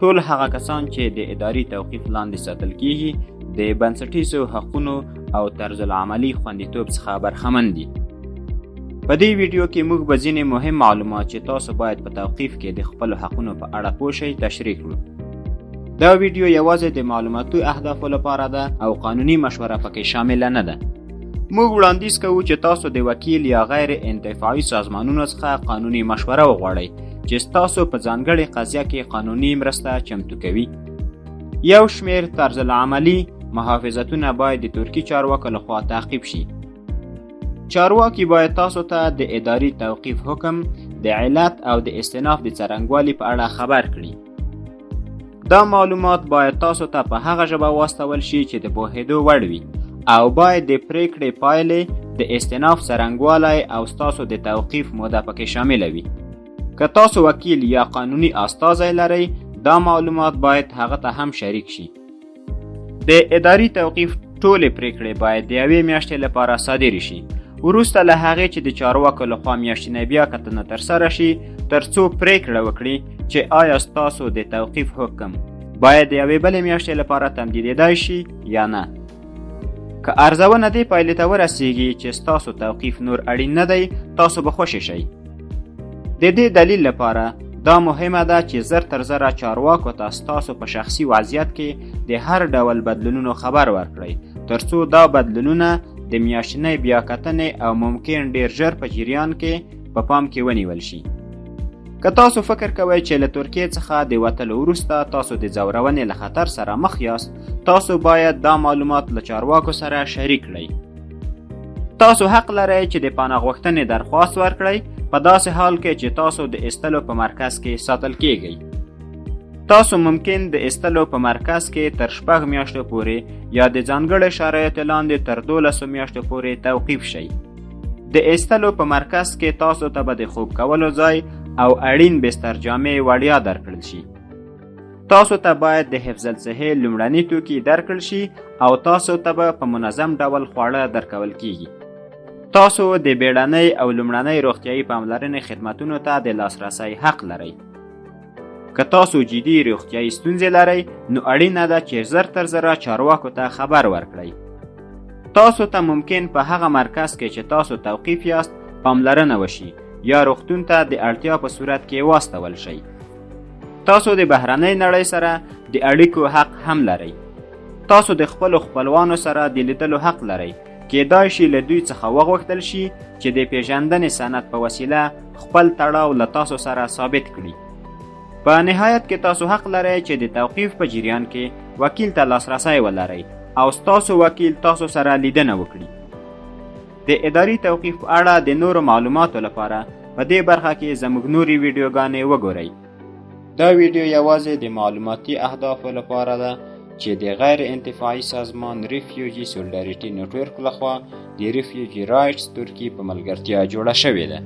ټول هغه کسان چې د اداري توقیف لاندې ساتل کیږي د بنسټیزو حقوقو او طرز العملي خوندیتوب څخه برخمن دي. په دې ویډیو کې موږ به ځینې مهم معلومات چې تاسو باید په توقیف کې د خپل حقوقو په اړه پوه شئ تشریح کړو. دا ویډیو یوازې د معلوماتي اهدافو لپاره ده او قانوني مشوره پکې شامل نه ده. موږ وړاندیز کوو چې تاسو د وکیل یا غیر انتفاعي سازمانونو څخه قانوني مشوره وغواړئ چې ستاسو په ځانګړې قضیه کې قانوني مرسته چمتو کوي. یو شمیر طرز العملي محافظتونه باید د ترکی چارواکو لخوا تعقیب شي. چارواکي باید تاسو ته د اداري توقیف حکم د علت او د استناف د څرنګوالي په اړه خبر کړي. دا معلومات باید تاسو ته په هغه ژبه واستول شي چې د پوهېدو وړ وي او باید د پریکړې پایلې د استناف څرنګوالی او ستاسو د توقیف موده پکې شامله وي که تاسو وکیل یا قانوني استازی لرئ دا معلومات باید هغه ته هم شریک شي. د اداري توقیف ټولې پریکړې باید د یوې میاشتې لپاره صادرې شي. وروسته له هغې چې د چارواکو لخوا میاشتنۍ بیا کتنه ترسره شي ترڅو پریکړه وکړي چې آیا ستاسو د توقیف حکم باید د یوې بلې میاشتې لپاره تمدیدېدای شي یا نه. که ارزونه دې پایلې ته ورسیږي چې ستاسو توقیف نور اړین نه دی تاسو به خوشی شئ د دې دلیل لپاره دا مهمه ده چې زر تر زره چارواکو ته ستاسو په شخصي وضعیت کې د هر ډول بدلونونو خبر ورکړئ. ترڅو دا بدلونونه د میاشتنۍ بیاکتنې او ممکن ډیر ژر په جریان کې په پام کې ونیول شي. که تاسو فکر کوئ چې له ترکیې څخه د وتلو وروسته تاسو د ځورونې له خطر سره مخ یاست تاسو باید دا معلومات له چارواکو سره شریک کړئ. تاسو حق لرئ چې د پناه غوښتنې درخواست ورکړئ په داسې حال کې چې تاسو د استلو په مرکز کې ساتل کیږئ. تاسو ممکن د استلو په مرکز کې تر شپږ میاشتو پورې یا د ځانګړي شرایطو لاندې تر دولسو میاشتو پورې توقیف شئ. د استلو په مرکز کې تاسو ته به د خوب کولو ځای او اړین بستر جامې وړیا درکړل شي. تاسو ته باید د حفظ الصحې لومړني توکي درکړل شي او تاسو ته به په منظم ډول خواړه درکول کیږي تاسو د بیړنۍ او لومړنۍ روغتیايي پاملرنې خدماتونو ته د لاسرسي حق لرئ. که تاسو جدي روغتیايي ستونزې لرئ نو اړینه ده چې زر تر زره چارواکو ته خبر ورکړئ. تاسو ته ممکن په هغه مرکز کې چې تاسو توقیف یاست پاملرنه وشي یا روغتون ته د اړتیا په صورت کې واستول شئ. تاسو د بهرنۍ نړۍ سره د اړیکو حق هم لرئ. تاسو د خپلو خپلوانو سره د لیدلو حق لرئ کېدای شي له دوی څخه وغوښتل شي چې د پیژندنې سند په وسیله خپل تړاو له تاسو سره ثابت کړي. په نهایت کې تاسو حق لرئ چې د توقیف په جریان کې وکیل ته لاسرسی ولرئ او ستاسو وکیل تاسو سره لیدنه وکړي. د اداري توقیف په اړه د نورو معلوماتو لپاره په دې برخه کې زموږ نوري ویډیوګانې وګورئ. دا ویډیو یوازې د معلوماتي اهدافو لپاره ده چې د غیر انتفاعي سازمان ریفیوجي سولډاریټي نټورک لخوا د ریفیوجي رایټس ترکی په ملګرتیا جوړه شوې ده